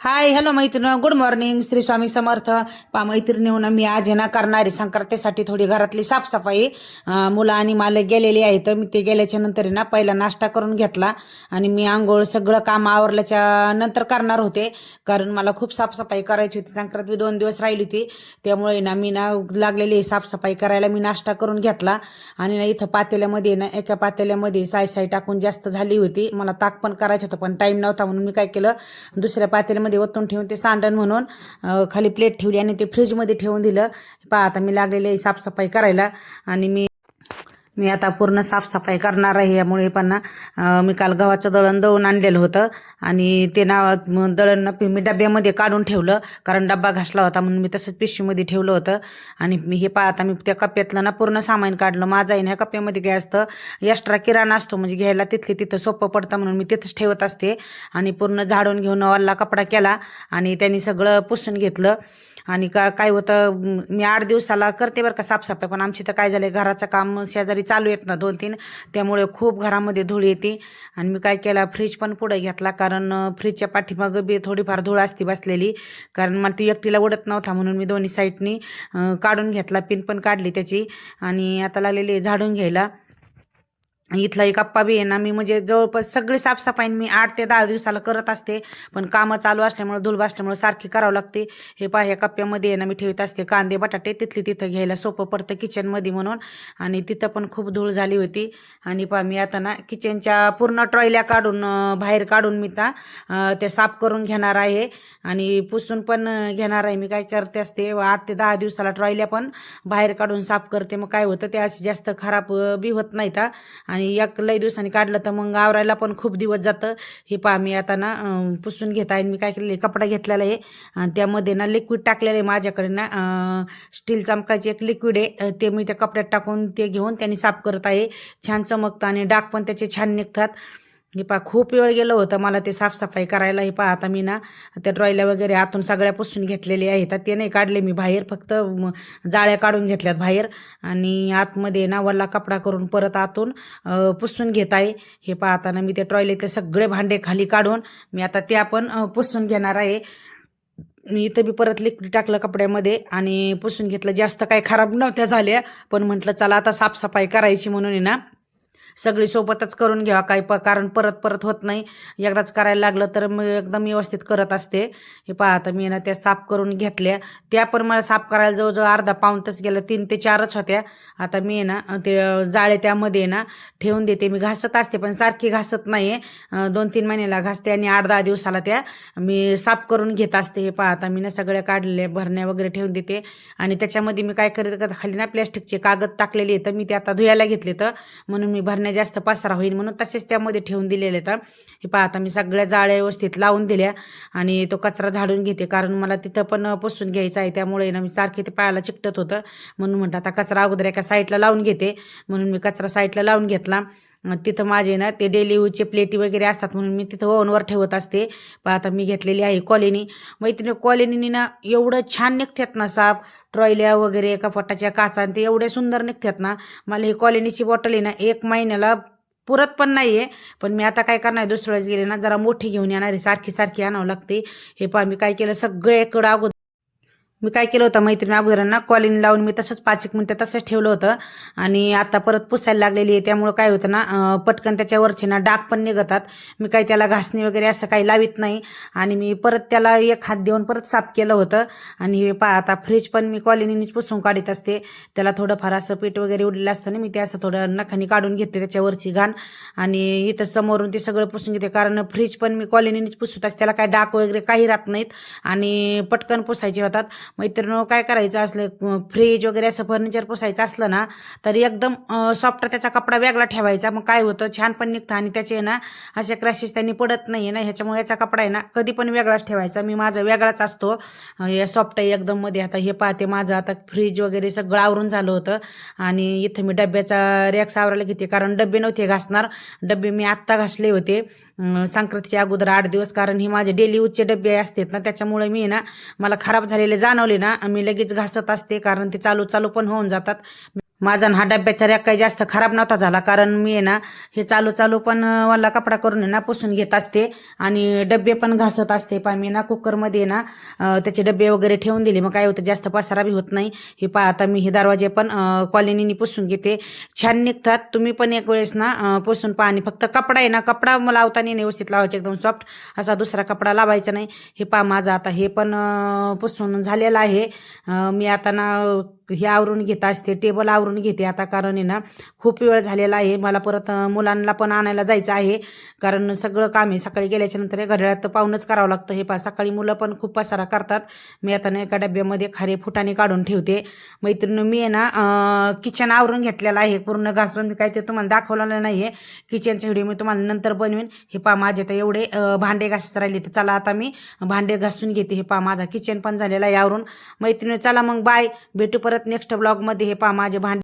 हाय hello मैत्रिणी good morning Shri Swami Samarth. पा मैत्रिणी ना मी आज आहे ना करणारी संक्रांतीसाठी थोडी घरातली साफसफाई. मुलं आणि मालक गेलेली आहेत. मी ते गेल्याच्यानंतर आहे ना पहिला नाश्ता करून घेतला. आणि मी आंघोळ सगळं काम आवरल्याच्या नंतर करणार होते. कारण मला खूप साफसफाई करायची होती. संक्रांत मी दोन दिवस राहिली होती. त्यामुळे ना मी ना लागलेली आहे साफसफाई करायला मी नाश्ता करून घेतला. आणि ना इथं पातेल्यामध्ये ना एका पातेल्यामध्ये साय साय टाकून जास्त झाली होती. मला ताक पण करायचं होतं पण टाईम नव्हता म्हणून मी काय केलं दुसऱ्या पातेल्यामध्ये ओतून ठेवून ते सांडण म्हणून खाली प्लेट ठेवली आणि ते फ्रीजमध्ये ठेवून दिलं. पहा आता मी लागलेली साफसफाई करायला आणि मी मी आता पूर्ण साफसफाई करणार आहे यामुळे पण ना मी काल गव्हाचं दळण दळून आणलेलं होतं. आणि ते ना दळण मी डब्यामध्ये काढून ठेवलं कारण डब्बा घासला होता म्हणून मी तसंच पिशवीमध्ये ठेवलं होतं. आणि मी हे पहा आता मी त्या कप्प्यातलं ना पूर्ण सामान काढलं. माझा आहे ना ह्या कप्प्यामध्ये काय असतं एक्स्ट्रा किराणा असतो म्हणजे घ्यायला तिथले तिथं सोपं पडतं म्हणून मी तिथंच ठेवत असते. आणि पूर्ण झाडून घेऊन वल्ला कपडा केला आणि त्यांनी सगळं पुसून घेतलं. आणि का काय होतं मी आठ दिवसाला करते बरं का साफसफाई पण आमची तर काय झालं घराचं काम शेजारी चालू येत ना दोन तीन. त्यामुळे खूप घरामध्ये धूळ येते. आणि मी काय केला फ्रीज पण पुढे घेतला. कारण फ्रीजच्या पाठीमागं बी थोडीफार धूळ असती बसलेली. कारण मला ती एकटीला उडत नव्हता म्हणून मी दोन्ही साईडनी काढून घेतला. पिन पण काढली त्याची. आणि आता लागलेली झाडून घ्यायला. इथला एक अप्पा बी आहे ना मी म्हणजे जवळपास सगळी साफसफाई मी आठ ते दहा दिवसाला करत असते पण कामं चालू असल्यामुळे धूल असल्यामुळे सारखी करावं लागते. हे पहा ह्या कप्प्यामध्ये ना मी ठेवत असते कांदे बटाटे तिथली तिथं घ्यायला सोपं पडतं किचनमध्ये म्हणून. आणि तिथं पण खूप धूळ झाली होती. आणि पहा मी आता ना किचनच्या पूर्ण ट्रॉयल्या काढून बाहेर काढून मी त्या ते साफ करून घेणार आहे. आणि पुसून पण घेणार आहे मी काय करते असते आठ ते दहा दिवसाला ट्रॉयल्या पण बाहेर काढून साफ करते. मग काय होतं ते असे जास्त खराब बी होत नाही हा. आणि एक लई दिवसांनी काढलं तर मग आवरायला पण खूप दिवस जातं. हे पहा मी आता ना पुसून घेत आहे मी काय केलेलं आहे, कपडा घेतलेला आहे. आणि त्यामध्ये ना लिक्विड टाकलेलं आहे माझ्याकडे ना स्टील चमकायची एक लिक्विड आहे. ते मी त्या कपड्यात टाकून ते घेऊन त्यांनी साफ करत आहे. छान चमकतं आणि डाग पण त्याचे छान निघतात. हे पहा खूप वेळ गेलं होतं मला ते साफसफाई करायला हे पहा आता मी ना त्या ड्रॉयला वगैरे आतून सगळ्या पुसून घेतलेले आहेत. ते नाही काढले मी बाहेर फक्त जाळ्या काढून घेतल्यात बाहेर. आणि आतमध्ये ना वल्ला कपडा करून परत आतून पुसून घेत आहे. हे पहा आता ना मी त्या ट्रॉयलेतले सगळे भांडे खाली काढून मी आता ते आपण पुसून घेणार आहे. मी इथं बी परत लिक्विड टाकलं कपड्यामध्ये आणि पुसून घेतलं. जास्त काही खराब नव्हत्या झाल्या पण म्हटलं चला आता साफसफाई करायची म्हणून आहे ना. सगळी सोबतच करून घ्यावा. काही प कारण परत परत होत नाही. एकदाच करायला लागलं तर मी एकदम व्यवस्थित करत असते. हे पहा आता मी ना त्या साफ करून घेतल्या. त्या पण मला साफ करायला जवळजवळ अर्धा पाऊण तास गेला. तीन ते चारच होत्या. आता मी आहे ना ते जाळे त्यामध्ये आहे ना ठेवून देते. मी घासत असते पण सारखी घासत नाही आहे दोन तीन महिन्याला घासते आणि आठ दहा दिवसाला त्या मी साफ करून घेत असते. हे पाहता आता मी ना सगळ्या काढलेल्या भरण्या वगैरे ठेवून देते. आणि त्याच्यामध्ये मी काय करत खाली ना प्लॅस्टिकचे कागद टाकलेले तर मी ते आता धुयाला घेतले तर म्हणून मी भरण्या जास्त पसारा होईल म्हणून तसेच त्यामध्ये ठेवून दिलेले तर. हे पहा आता मी सगळ्या जाळ्या व्यवस्थित लावून दिल्या आणि तो कचरा झाडून घेते कारण मला तिथं पण पुसून घ्यायचा आहे. त्यामुळे ना मी सारखे ते पायाला चिकटत होतं. म्हणून म्हणतात आता कचरा अगोदर एका साईडला लावून घेते. म्हणून मी कचरा साईडला लावून घेतला. तिथं माझे ना ते डेली यूजचे प्लेटी वगैरे असतात म्हणून मी तिथं ओनवर ठेवत असते. पण आता मी घेतलेली आहे कॉलनी मैत्रिणी कॉलनीनी ना एवढं छान निघतात ना साफ. ट्रॉयल्या वगैरे कपाटाच्या काचा आणि ते एवढे सुंदर निघतात ना मला ही कॉलनीची बॉटल आहे ना एक महिन्याला पुरत पण नाही आहे पण मी आता काय करणार दुसऱ्या वेळेस गेले ना जरा मोठी घेऊन येणार आहे सारखी सारखी आणावं लागते. हे पहा मी काय केलं सगळ्याकडं अगोदर मी काय केलं होतं मैत्रिणी अगोदरांना? कॉलिंग लावून मी तसंच पाच एक मिनटं तसंच ठेवलं होतं. आणि आता परत पुसायला लागलेली आहे. त्यामुळं काय होतं ना पटकन त्याच्यावरचे ना डाग पण निघतात. मी काही त्याला घासणी वगैरे असं काही लावित नाही. आणि मी परत त्याला एक हात देऊन परत साफ केलं होतं. आणि हे आता फ्रीज पण मी कॉलिनीच पुसून काढत असते. त्याला थोडंफार असं पीठ वगैरे उडलेलं असतं ना मी ते असं थोडं नखानी काढून घेते त्याच्यावरची घाण. आणि इथं समोरून ते सगळं पुसून घेते. कारण फ्रीज पण मी कॉलिनीच पुसत असते. त्याला काय डाग वगैरे काही राहत नाहीत. आणि पटकन पुसायचे होतात. मैत्रिणी काय करायचं असलं फ्रीज वगैरे असं फर्निचर पुसायचं असलं ना तर एकदम सॉफ्ट त्याचा कपडा वेगळा ठेवायचा. मग काय होतं छान पण निघतं आणि त्याचे ना असे क्रॅशेस त्यांनी पडत नाही ना ह्याच्यामुळे याचा कपडा आहे ना कधी पण वेगळाच ठेवायचा. मी माझा वेगळाच असतो. या हे सॉफ्ट आहे एकदम मध्ये. आता हे पाहते माझं आता फ्रीज वगैरे सगळं आवरून झालं होतं. आणि इथं मी डब्याचा रॅक्स आवरायला घेते कारण डबे नव्हते घासणार. डबे मी आत्ता घासले होते संक्रांतीच्या अगोदर आठ दिवस कारण हे माझे डेली यूजचे डबे असतात ना त्याच्यामुळे मी ना मला खराब झालेले जाणवले ना मी लगेच घासत असते कारण ते चालू चालू पण होऊन जातात. माझा हा डब्याचा रॅक काही जास्त खराब नव्हता झाला कारण मी आहे ना हे चालू चालू पण वाला कपडा करून आहे ना पुसून घेत असते. आणि डबे पण घासत असते पा मी ना कुकरमध्ये ना त्याचे डबे वगैरे ठेवून दिले. मग काय होतं जास्त पसारा बी होत नाही. हे पा आता मी हे दरवाजे पण कॉलनीने पुसून घेते. छान निघतात. तुम्ही पण एक वेळेस ना पुसून पहा. आणि फक्त कपडा आहे ना कपडा लावताना नाही व्यवस्थित लावायचा एकदम सॉफ्ट असा दुसरा कपडा लावायचा नाही. हे पा माझं आता हे पण पुसून झालेलं आहे. मी आता ना हे आवरून घेत असते. टेबल आवरून घेते. आता कारण आहे ना खूप वेळ झालेला आहे. मला परत मुलांना पण आणायला जायचं आहे. कारण सगळं काम आहे. सकाळी गेल्याच्यानंतर घड्याळात पाहूनच करावं लागतं. हे पा सकाळी मुलं पण खूप पसारा करतात. मी आता ना एका डब्यामध्ये खारे फुटाने काढून ठेवते. मैत्रिणी मी आहे ना किचन आवरून घेतलेलं आहे. पूर्ण घासून मी काय ते तुम्हाला दाखवलेलं नाही आहे किचनचा व्हिडिओ मी तुम्हाला नंतर बनवेन. हे पा माझे तर एवढे भांडे घासायचं राहिले. तर चला आता मी भांडे घासून घेते. हे पा माझा किचन पण झालेला आहे आवरून. मैत्रिणी चला मग बाय भेटू परत नेक्स्ट ब्लॉगमध्ये हे पा माझे भांडे